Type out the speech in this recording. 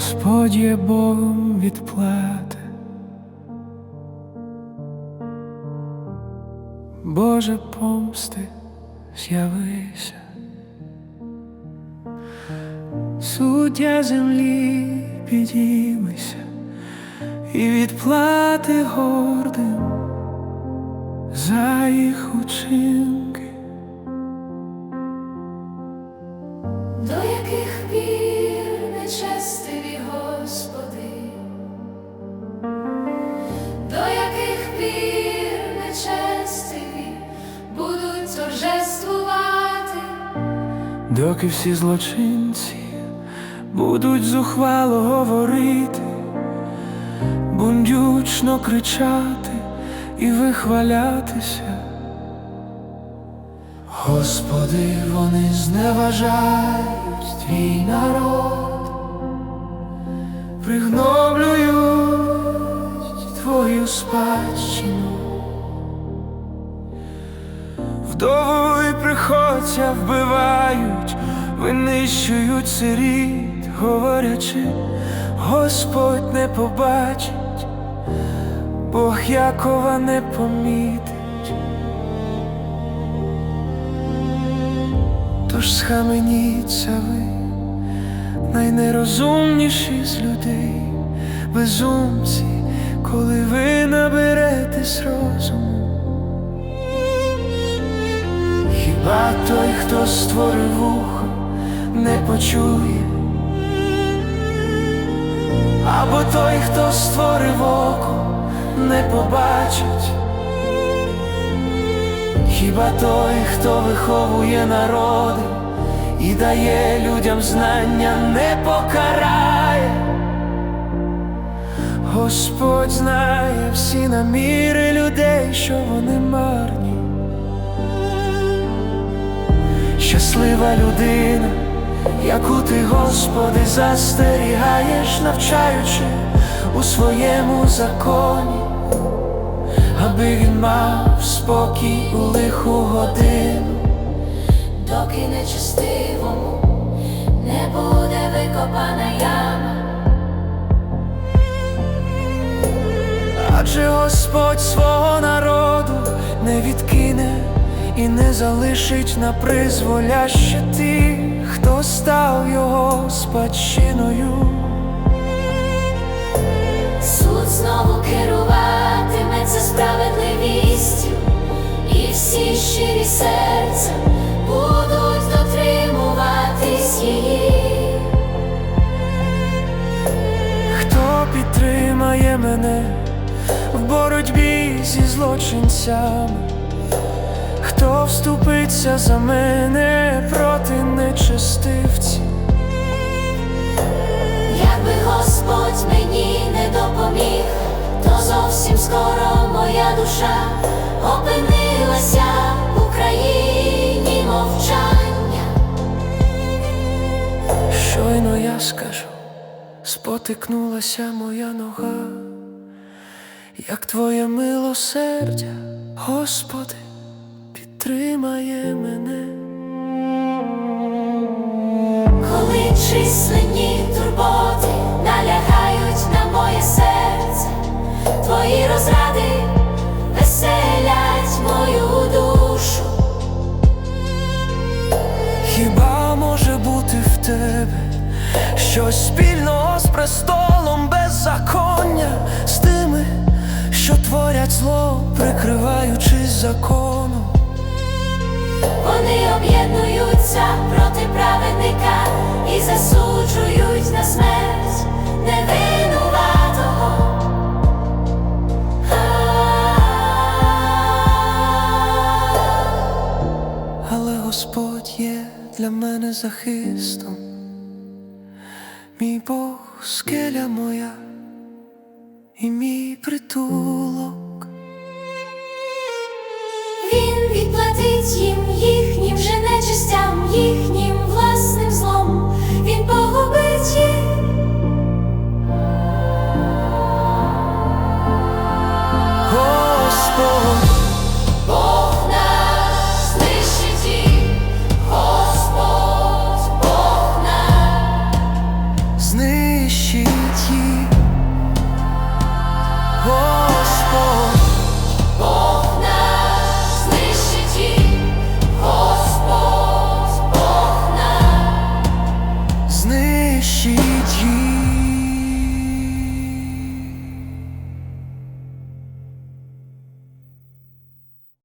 Господь є Богом відплати. Боже помсти, з'явися, суддя землі підіймися і відплати гордим за їх учинки. До яких пір нечестиві Доки всі злочинці будуть зухвало говорити, бундючно кричати і вихвалятися. Господи, вони зневажають твій народ, пригноблюють твою спадщину. Вдову приходця вбивають, винищують сиріт, говорячи, Господь не побачить, Бог Якова не помітить. Тож схаменіться ви, найнерозумніші з людей, безумці, коли ви наберетесь розуму. Хіба той, хто створив вухо, не почує, або той, хто створив око, не побачить, хіба той, хто виховує народи і дає людям знання, не покарає. Господь знає всі наміри людей, що вони марні. Щаслива людина, яку ти, Господи, застерігаєш, навчаючи у своєму законі, аби він мав спокій у лиху годину. доки нечестивому не буде викопана яма. Адже Господь свого народу не відкине і не залишить на призволяще тих, хто став його спадщиною. Суд знову керуватиметься справедливістю, і всі щирі серця будуть дотримуватись її. Хто підтримає мене в боротьбі зі злочинцями? Хто вступиться за мене проти нечестивців? Якби Господь мені не допоміг, то зовсім скоро моя душа опинилася в Україні мовчання. Щойно я скажу, спотикнулася моя нога, як твоє милосердя, Господи, підтримає мене. Коли численні турботи налягають на моє серце, твої розради веселять мою душу. Хіба може бути в тебе щось спільного з престолом беззаконня, з тими, що творять зло, прикриваючись законом? Об'єднуються проти праведника і засуджують на смерть невинуватого. Але Господь є для мене захистом, мій Бог скеля моя і мій притулок. Він відплатить їм